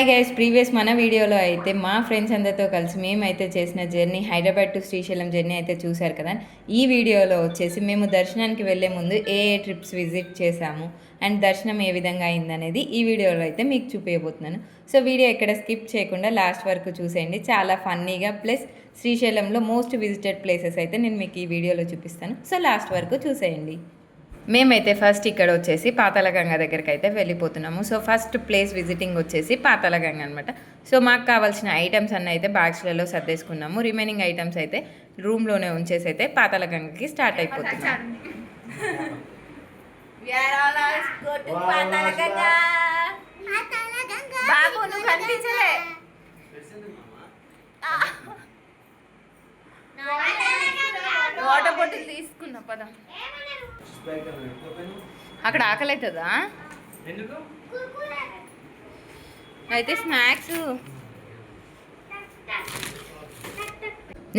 Hi guys previous మన వీడియోలో అయితే మా ఫ్రెండ్స్ అందరితో కలిసి మేమైతే చేసిన journey Hyderabad to Srisailam journey అయితే చూశారు కదా ఈ వీడియోలో వచ్చేసి మేము దర్శనానికి వెళ్ళే ముందు ఏ ఏ ట్రిప్స్ విజిట్ చేశాము అండ్ దర్శనం ఏ విధంగా అయిందనేది ఈ వీడియోలో అయితే మీకు చూపించబోతున్నాను సో వీడియో ఎక్కడ స్కిప్ చేయకుండా లాస్ట్ వరకు చూసేయండి చాలా ఫన్నీగా ప్లస్ శ్రీశైలంలో మోస్ట్ విజిటెడ్ ప్లేసెస్ అయితే నేను మీకు ఈ వీడియోలో చూపిస్తాను సో లాస్ట్ వరకు చూసేయండి మేమైతే ఫస్ట్ ఇక్కడ వచ్చేసి పాతాళగంగ దగ్గరికి అయితే వెళ్ళిపోతున్నాము. సో ఫస్ట్ ప్లేస్ విజిటింగ్ వచ్చేసి పాతాళగంగ అనమాట సో మాకు కావాల్సిన ఐటమ్స్ అన్నీ అయితే బ్యాగ్స్లలో సర్దేసుకున్నాము. రిమైనింగ్ ఐటమ్స్ అయితే రూమ్లోనే ఉంచేసి అయితే పాతాళగంగకి స్టార్ట్ కనిపించలే. వాటర్ బాటిల్ తీసుకున్నా పద. అక్కడ ఆకలి అవుతుందా అయితే స్నాక్స్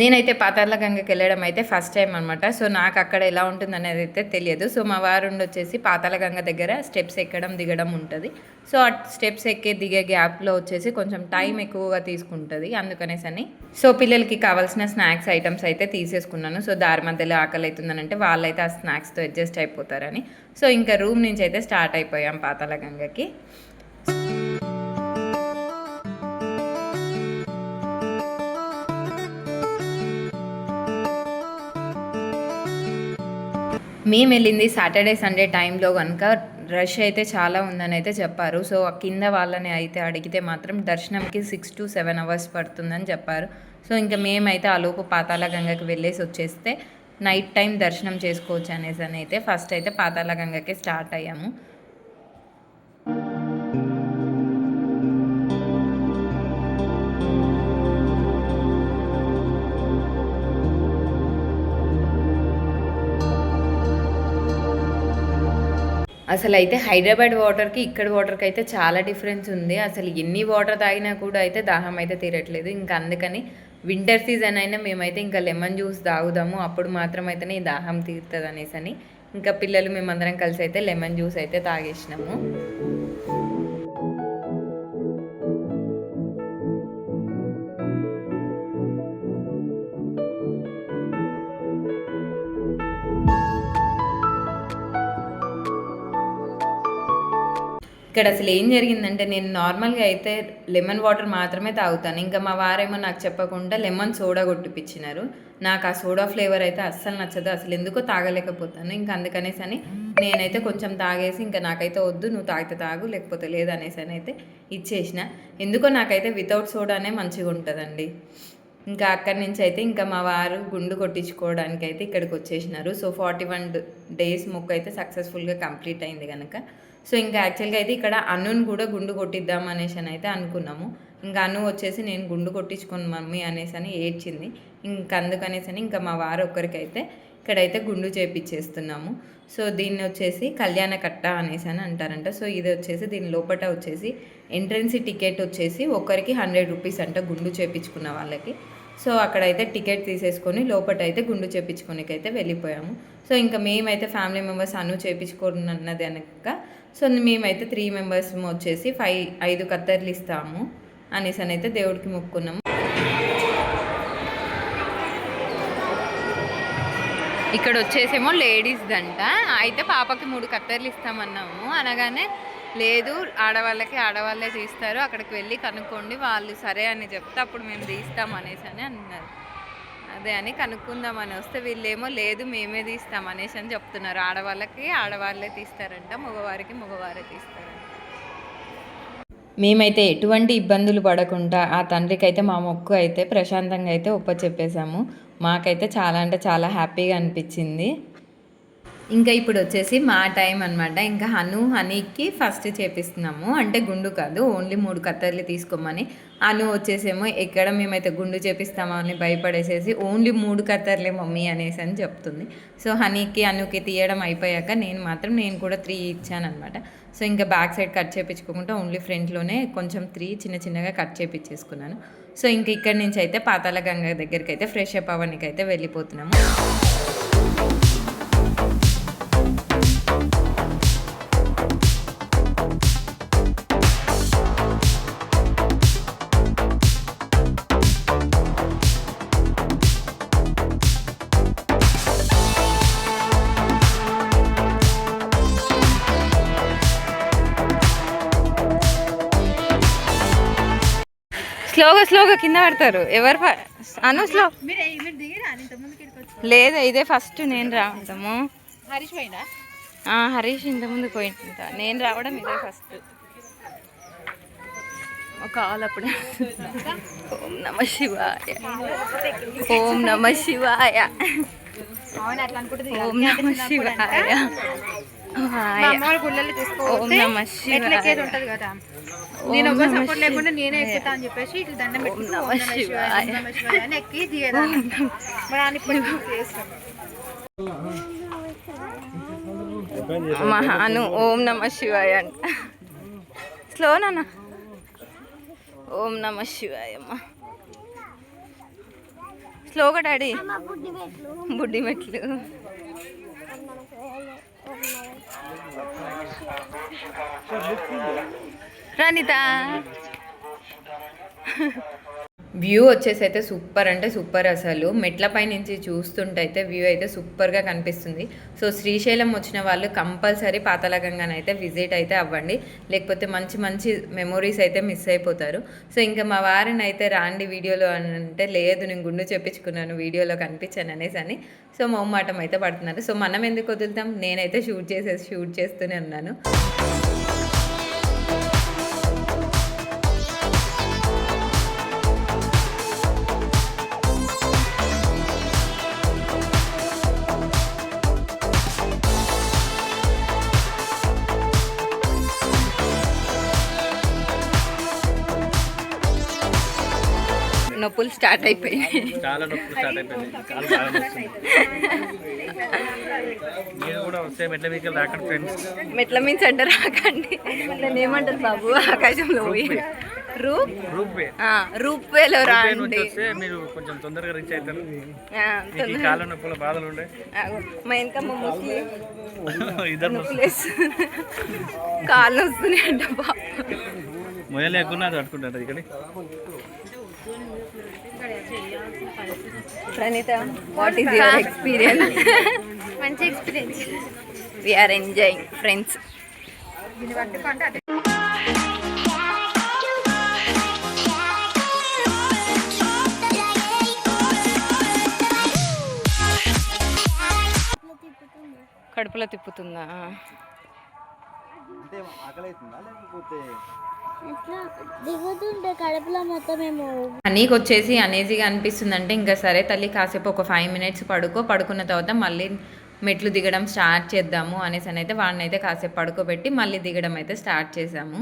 నేనైతే పాతార్ల గంగకి వెళ్ళడం అయితే ఫస్ట్ టైం అనమాట సో నాకు అక్కడ ఎలా ఉంటుంది అనేది అయితే తెలియదు. సో మా వారు వచ్చేసి పాతాళ గంగ దగ్గర స్టెప్స్ ఎక్కడం దిగడం ఉంటుంది. సో ఆ స్టెప్స్ ఎక్కే దిగే గ్యాప్లో వచ్చేసి కొంచెం టైం ఎక్కువగా తీసుకుంటుంది. అందుకనేసి అని. సో పిల్లలకి కావాల్సిన స్నాక్స్ ఐటమ్స్ అయితే తీసేసుకున్నాను. సో దారి మధ్యలో ఆకలి అవుతుందని అంటే వాళ్ళైతే ఆ స్నాక్స్తో అడ్జస్ట్ అయిపోతారని. సో ఇంకా రూమ్ నుంచి అయితే స్టార్ట్ అయిపోయాం పాతాళ గంగకి. మేము వెళ్ళింది సాటర్డే సండే టైంలో కనుక రష్ అయితే చాలా ఉందని అయితే చెప్పారు. సో కింద వాళ్ళని అయితే అడిగితే మాత్రం దర్శనంకి సిక్స్ టు సెవెన్ అవర్స్ పడుతుందని చెప్పారు. సో ఇంకా మేమైతే ఆలోపు పాతాళ గంగకి వెళ్ళేసి వచ్చేస్తే నైట్ టైం దర్శనం చేసుకోవచ్చు అనేసి అని అయితే ఫస్ట్ అయితే పాతాళ గంగకి స్టార్ట్ అయ్యాము. అసలు అయితే హైదరాబాద్ వాటర్కి ఇక్కడ వాటర్కి అయితే చాలా డిఫరెన్స్ ఉంది. అసలు ఎన్ని వాటర్ తాగినా కూడా అయితే దాహం అయితే తీరట్లేదు. ఇంకా అందుకని వింటర్ సీజన్ అయినా మేమైతే ఇంకా లెమన్ జ్యూస్ తాగుదాము. అప్పుడు మాత్రం అయితేనే దాహం తీరుతుంది అనేసి అని ఇంకా పిల్లలు మేమందరం కలిసి అయితే లెమన్ జ్యూస్ అయితే తాగేసినాము. ఇక్కడ అసలు ఏం జరిగిందంటే నేను నార్మల్గా అయితే లెమన్ వాటర్ మాత్రమే తాగుతాను. ఇంకా మా వారేమో నాకు చెప్పకుండా లెమన్ సోడా కొట్టిపించినారు నాకు ఆ సోడా ఫ్లేవర్ అయితే అస్సలు నచ్చదు. అసలు ఎందుకో తాగలేకపోతాను. ఇంకా అందుకనేసి అని నేనైతే కొంచెం తాగేసి ఇంకా నాకైతే వద్దు నువ్వు తాగితే తాగు లేకపోతే లేదనేసి అని అయితే ఇచ్చేసిన. ఎందుకో నాకైతే వితౌట్ సోడానే మంచిగా ఉంటుందండి. ఇంకా అక్కడి నుంచి అయితే ఇంకా మా వారు గుండు కొట్టించుకోవడానికి అయితే ఇక్కడికి వచ్చేసినారు. సో ఫార్టీ వన్ డేస్ మొక్క అయితే సక్సెస్ఫుల్గా కంప్లీట్ అయింది కనుక సో ఇంకా యాక్చువల్గా అయితే ఇక్కడ అన్నును కూడా గుండు కొట్టిద్దాం అనేసి అని అయితే అనుకున్నాము. ఇంకా అన్ను వచ్చేసి నేను గుండు కొట్టించుకోను మమ్మీ అనేసి అని ఏడ్చింది. ఇంక అందుకనేసి అని ఇంకా మా వారు ఒక్కరికైతే ఇక్కడైతే గుండు చేపించేస్తున్నాము సో దీన్ని వచ్చేసి కళ్యాణ కట్ట అనేసి అని అంటారంట. సో ఇది వచ్చేసి దీని లోపల వచ్చేసి ఎంట్రన్స్ టికెట్ వచ్చేసి ఒక్కరికి హండ్రెడ్ రూపీస్ అంట గుండు చేపించుకున్న వాళ్ళకి. సో అక్కడైతే టికెట్ తీసేసుకొని లోపల అయితే గుండు చేపించుకోనికి అయితే వెళ్ళిపోయాము. సో ఇంకా మేమైతే ఫ్యామిలీ మెంబర్స్ అను చేపించుకోనున్నది అనక సో మేమైతే త్రీ మెంబర్స్ వచ్చేసి ఫైవ్ ఐదు కత్తెరలు ఇస్తాము అనేసి అని అయితే దేవుడికి మొక్కున్నాము ఇక్కడ వచ్చేసేమో లేడీస్ దంట అయితే పాపకి మూడు కత్తెరలు ఇస్తామన్నాము అనగానే లేదు ఆడవాళ్ళకి ఆడవాళ్ళే తీస్తారు అక్కడికి వెళ్ళి కనుక్కోండి వాళ్ళు సరే అని చెప్తే అప్పుడు మేము తీస్తాం అనేసి అని అన్నారు. అదే అని కనుక్కుందామని వస్తే వీళ్ళేమో లేదు మేమే తీస్తాం అనేసి అని చెప్తున్నారు. ఆడవాళ్ళకి ఆడవాళ్ళే తీస్తారంట మగవారికి మగవారే తీస్తారంట. మేమైతే ఎటువంటి ఇబ్బందులు పడకుండా ఆ తండ్రికి అయితే మా మొక్కు అయితే ప్రశాంతంగా అయితే ఒప్ప చెప్పేశాము మాకైతే చాలా అంటే చాలా హ్యాపీగా అనిపించింది. ఇంకా ఇప్పుడు వచ్చేసి మా టైం అనమాట ఇంకా హను హనీకి ఫస్ట్ చేపిస్తున్నాము. అంటే గుండు కాదు ఓన్లీ మూడు కత్తర్లు తీసుకోమని. అను వచ్చేసేమో ఎక్కడ మేమైతే గుండు చేపిస్తామో అని భయపడేసేసి ఓన్లీ మూడు కత్తర్లే మమ్మీ అనేసి అని చెప్తుంది. సో హనీకి అనుకి తీయడం అయిపోయాక నేను మాత్రం నేను కూడా త్రీ ఇచ్చాను అనమాట సో ఇంకా బ్యాక్ సైడ్ కట్ చేయించుకోకుండా ఓన్లీ ఫ్రంట్లోనే కొంచెం త్రీ చిన్న చిన్నగా కట్ చేయించేసుకున్నాను సో ఇంక ఇక్కడి నుంచి అయితే పాతాల గంగ దగ్గరికి అయితే ఫ్రెష్ అప్ అవ్వడానికి అయితే వెళ్ళిపోతున్నాము. స్లోగా స్లోగా కింద పడతారు. ఎవరు అను స్లో లేదు ఇదే ఫస్ట్ నేను రావడము. హరీష్ పోయినా ఆ, హరీష్ ఇంత ముందు పోయింట. నేను రావడం ఇదే ఫస్ట్. ఒక ఆల్ అప్పుడు. ఓం నమ శివాయ. ఓం నమ శివాయ. ఓం నమ శివాయ. ఉంటది కదా. నేను ఒక సపోర్ట్ లేకుండా. నేనే ఎక్కుతా అని చెప్పేసి ఇట్లా దండం పెట్టుకుంటూ అని ఎక్కి దిగేదాన్ని మహాను ఓం నమ శివాయ అంట. స్లో నాన్న. ఓం నమ శివాయ అమ్మ. స్లోగా డాడీ. బుడ్డి మెట్లు. Ranita. వ్యూ వచ్చేసి అయితే సూపర్ అంటే సూపర్ అసలు. మెట్లపై నుంచి చూస్తుంటే అయితే వ్యూ అయితే సూపర్గా కనిపిస్తుంది. సో శ్రీశైలం వచ్చిన వాళ్ళు కంపల్సరీ పాతలగంగానైతే విజిట్ అయితే అవ్వండి. లేకపోతే మంచి మంచి మెమొరీస్ అయితే మిస్ అయిపోతారు. సో ఇంకా మా వారిని అయితే రాండి వీడియోలో అని అంటే లేదు నేను గుండు చెప్పించుకున్నాను వీడియోలో కనిపించాను అనేసి అని. సో మౌమాటం అయితే పడుతున్నారు. సో మనం ఎందుకు వదులుతాం? నేనైతే షూట్ చేసేసి షూట్ చేస్తూనే ఉన్నాను. నొప్పులు స్టార్ట్ అయిపోయాయి చాలా నొప్పి స్టార్ట్ అయిపోయింది కాలు బాగా నొస్తుంది. నేను కూడా వస్తే మెట్ల మీకు రాకండి ఫ్రెండ్స్ మెట్ల మించి అంటే రాకండి. నేను ఏమంటారు బాబు? ఆకాశంలో పోయి. రూప్ రూప్ వే ఆ, రూప్ వేలో నుంచి రాండి వస్తే మీరు కొంచెం తొందరగా రీచ్ అవుతారు. ఆ, మీకు ఈ కాళ్ళ నొప్పుల బాధలు ఉండే. మా ఇంకా మా ముస్లిం ఇద్దరు కాళ్ళు వస్తున్నాయి అంట బాబు. ఇక్కడ Praneetha what is your experience మంచి experience we are enjoying friends దీన్ని పట్టుకుంటే అటు కడుపులో తిప్పుతుందా? దిగుతుంటే కడుపులో మొత్తం మేము నీకు వచ్చేసి అనేజీగా అనిపిస్తుంది అంటే ఇంకా సరే తల్లి కాసేపు ఒక ఫైవ్ మినిట్స్ పడుకో. పడుకున్న తర్వాత మళ్ళీ మెట్లు దిగడం స్టార్ట్ చేద్దాము అనేసి అయితే వాడిని అయితే కాసేపు పడుకోబెట్టి మళ్ళీ దిగడం అయితే స్టార్ట్ చేసాము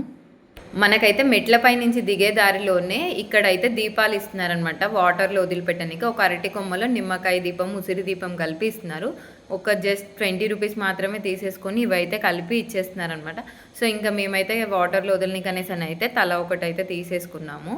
మనకైతే మెట్లపై నుంచి దిగే దారిలోనే ఇక్కడైతే దీపాలు ఇస్తున్నారనమాట వాటర్లో వదిలిపెట్టడానికి ఒక అరటి కొమ్మలో నిమ్మకాయ దీపం ఉసిరి దీపం కలిపి ఇస్తున్నారు. ఒక జస్ట్ ట్వంటీ రూపీస్ మాత్రమే తీసేసుకొని ఇవైతే కలిపి ఇచ్చేస్తున్నారనమాట సో ఇంకా మేమైతే వాటర్లో వదిలినకనేసి అని అయితే తల ఒకటైతే తీసేసుకున్నాము.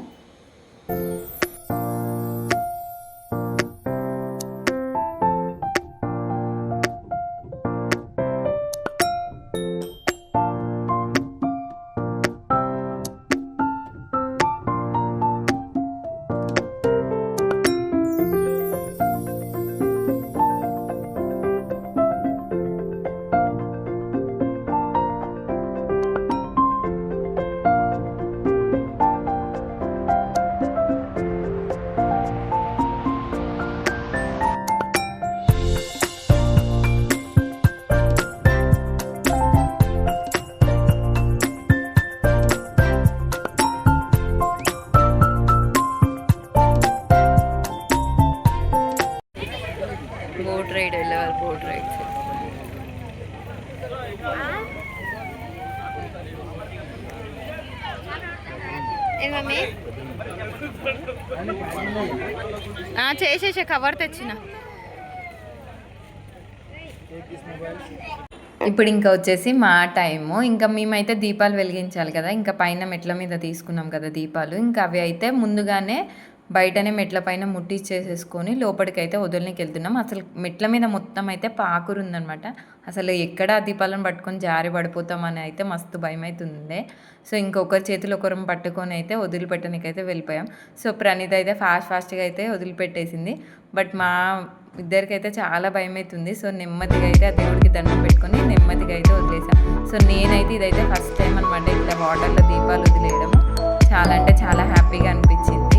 ఏం చేసేసే కవర్ తెచ్చిన. ఇప్పుడు ఇంకా వచ్చేసి మా టైము ఇంకా మేమైతే దీపాలు వెలిగించాలి కదా ఇంకా పైన మెట్ల మీద తీసుకున్నాం కదా దీపాలు. ఇంకా అవి అయితే ముందుగానే బయటనే మెట్ల పైన ముట్టించేసేసుకొని లోపలికైతే వదలనికి వెళ్తున్నాం అసలు మెట్ల మీద మొత్తం అయితే పాకురు ఉందనమాట అసలు ఎక్కడ దీపాలను పట్టుకొని జారి పడిపోతామని అయితే మస్తు భయం అవుతుంది సో ఇంకొకరి చేతులు ఒకరం పట్టుకొని అయితే వదిలిపెట్టడానికి అయితే వెళ్ళిపోయాం. సో ప్రణీత అయితే ఫాస్ట్ ఫాస్ట్గా అయితే వదిలిపెట్టేసింది. బట్ మా ఇద్దరికైతే చాలా భయం అవుతుంది సో నెమ్మదిగా అయితే ఆ దేవుడికి దండం పెట్టుకొని నెమ్మదిగా అయితే వదిలేసాం. సో నేనైతే ఇదైతే ఫస్ట్ టైం అనమాట ఇట్లా వాటర్లో దీపాలు వదిలేయడం చాలా అంటే చాలా హ్యాపీగా అనిపించింది.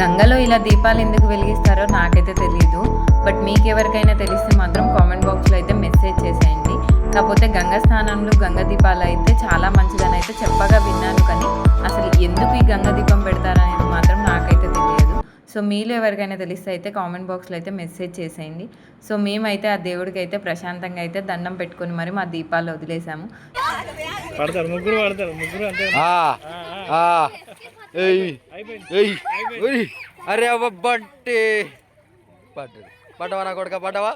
గంగలో ఇలా దీపాలు ఎందుకు వెలిగిస్తారో నాకైతే తెలియదు బట్ మీకు ఎవరికైనా తెలిస్తే మాత్రం కామెంట్ బాక్స్లో అయితే మెసేజ్ చేసేయండి. కాకపోతే గంగ స్నానంలో గంగ దీపాలు అయితే చాలా మంచిదని అయితే చెప్పగా విన్నాను కానీ అసలు ఎందుకు ఈ గంగ దీపం పెడతారనేది మాత్రం నాకైతే తెలియదు. సో మీలో ఎవరికైనా తెలిస్తే అయితే కామెంట్ బాక్స్లో అయితే మెసేజ్ చేసేయండి. సో మేమైతే ఆ దేవుడికి అయితే ప్రశాంతంగా అయితే దండం పెట్టుకొని మరి మా దీపాలు వదిలేసాము. పడతారు ముగ్గురు పడతారు ముగ్గురు అరే అవ్వ బంటి. పడ్డది పడ్డవా నా కొడుక పడ్డవా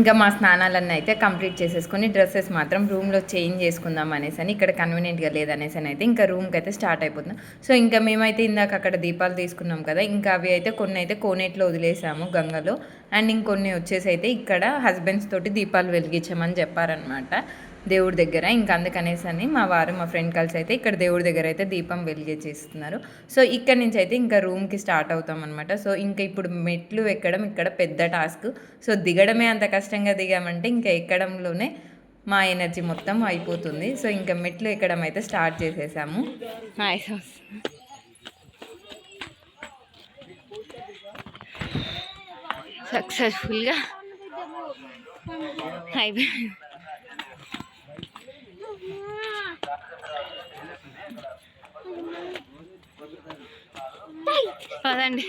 ఇంకా మా స్నానాలన్నీ అయితే కంప్లీట్ చేసేసుకొని డ్రెస్సెస్ మాత్రం రూమ్లో చేంజ్ చేసుకుందాం అనేసి అని ఇక్కడ కన్వీనియంట్గా లేదనేసి అని అయితే ఇంకా రూమ్కి అయితే స్టార్ట్ అయిపోతున్నాం సో ఇంకా మేమైతే ఇందాక అక్కడ దీపాలు తీసుకున్నాం కదా ఇంకా అవి అయితే కొన్ని అయితే కోనేట్లో వదిలేసాము గంగలో. అండ్ ఇంకొన్ని వచ్చేసి అయితే ఇక్కడ హస్బెండ్స్ తోటి దీపాలు వెలిగించామని చెప్పారనమాట దేవుడి దగ్గర. ఇంకా అందుకనేసి అని మా వారు మా ఫ్రెండ్ కలిసి అయితే ఇక్కడ దేవుడి దగ్గర అయితే దీపం వెలిగించేస్తున్నారు సో ఇక్కడ నుంచి అయితే ఇంకా రూమ్కి స్టార్ట్ అవుతాం అనమాట సో ఇంకా ఇప్పుడు మెట్లు ఎక్కడం ఇక్కడ పెద్ద టాస్క్. సో దిగడమే అంత కష్టంగా దిగామంటే ఇంకా ఎక్కడంలోనే మా ఎనర్జీ మొత్తం అయిపోతుంది. సో ఇంకా మెట్లు ఎక్కడం అయితే స్టార్ట్ చేసేసాము. సక్సెస్ఫుల్గా అయిపోయింది. పదండి.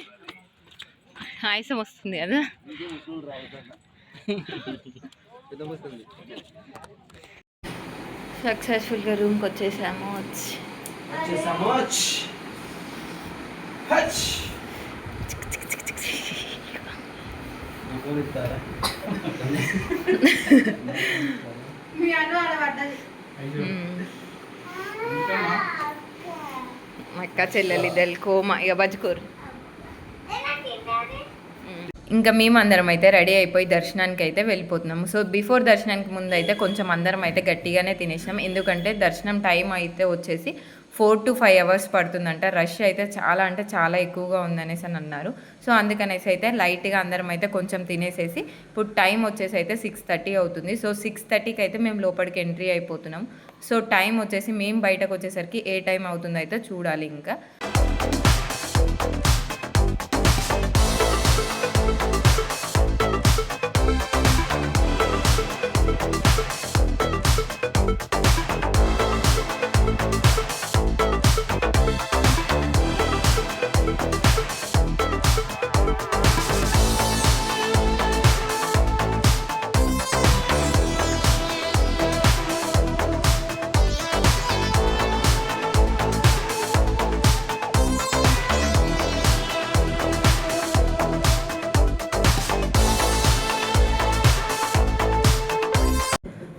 ఆయాసం వస్తుంది కదా. సక్సెస్ఫుల్గా రూమ్కి వచ్చేసాము. వచ్చి మా అక్క చెల్లెలు ఇద్దరు కోమ ఇక బజ్జుకోరు ఇంకా మేము అందరం అయితే రెడీ అయిపోయి దర్శనానికి అయితే వెళ్ళిపోతున్నాము. సో బిఫోర్ దర్శనానికి ముందు అయితే కొంచెం అందరం అయితే గట్టిగానే తినేసినాం. ఎందుకంటే దర్శనం టైం అయితే వచ్చేసి ఫోర్ టు ఫైవ్ అవర్స్ పడుతుందంట. రష్ అయితే చాలా అంటే చాలా ఎక్కువగా ఉందనేసి అని అన్నారు. సో అందుకనేసి అయితే లైట్గా అందరం అయితే కొంచెం తినేసేసి ఇప్పుడు టైం వచ్చేసి అయితే సిక్స్ థర్టీ అవుతుంది. సో సిక్స్ థర్టీకి అయితే మేము లోపలికి ఎంట్రీ అయిపోతున్నాం. సో టైం వచ్చేసి మేము బయటకు వచ్చేసరికి ఏ టైం అవుతుందో అయితే చూడాలి ఇంకా.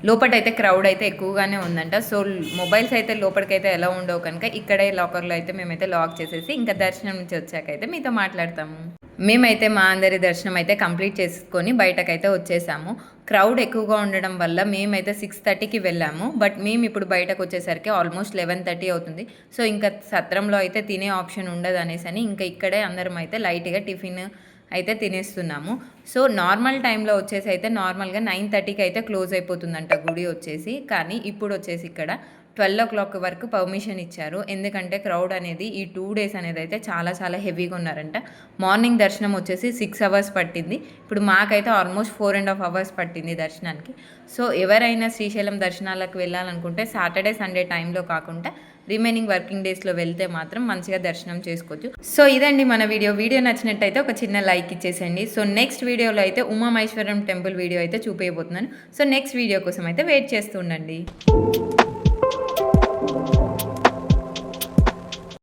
లోపటైతే క్రౌడ్ అయితే ఎక్కువగానే ఉందంట. సో మొబైల్స్ అయితే లోపలికైతే ఎలా ఉండవు కనుక ఇక్కడే లాకర్లో అయితే మేమైతే లాక్ చేసేసి ఇంకా దర్శనం నుంచి వచ్చాక అయితే మీతో మాట్లాడతాము. మేమైతే మా అందరి దర్శనం అయితే కంప్లీట్ చేసుకొని బయటకైతే వచ్చేసాము. క్రౌడ్ ఎక్కువగా ఉండడం వల్ల మేమైతే సిక్స్ థర్టీకి వెళ్ళాము. బట్ మేము ఇప్పుడు బయటకు వచ్చేసరికి ఆల్మోస్ట్ లెవెన్ థర్టీ అవుతుంది. సో ఇంకా సత్రంలో అయితే తినే ఆప్షన్ ఉండదు అనేసి అని ఇంకా ఇక్కడే అందరం అయితే లైట్గా టిఫిన్ అయితే తినేస్తున్నాము. సో నార్మల్ టైంలో వచ్చేసి అయితే నార్మల్గా నైన్ థర్టీకి అయితే క్లోజ్ అయిపోతుందంట గుడి వచ్చేసి. కానీ ఇప్పుడు వచ్చేసి ఇక్కడ ట్వెల్వ్ ఓ క్లాక్ వరకు పర్మిషన్ ఇచ్చారు. ఎందుకంటే క్రౌడ్ అనేది ఈ టూ డేస్ అనేది అయితే చాలా చాలా హెవీగా ఉన్నారంట. మార్నింగ్ దర్శనం వచ్చేసి సిక్స్ అవర్స్ పట్టింది. ఇప్పుడు మాకైతే almost four and half hours పట్టింది దర్శనానికి. సో ఎవరైనా శ్రీశైలం దర్శనాలకు వెళ్ళాలనుకుంటే సాటర్డే సండే టైంలో కాకుండా రిమైనింగ్ వర్కింగ్ డేస్లో వెళ్తే మాత్రం మంచిగా దర్శనం చేసుకోవచ్చు. సో ఇదండి మన వీడియో. వీడియో నచ్చినట్టయితే ఒక చిన్న లైక్ ఇచ్చేసేయండి సో నెక్స్ట్ వీడియోలో అయితే ఉమామహేశ్వరం టెంపుల్ వీడియో అయితే చూపించబోతున్నాను సో నెక్స్ట్ వీడియో కోసం అయితే వెయిట్ చేస్తూ ఉండండి.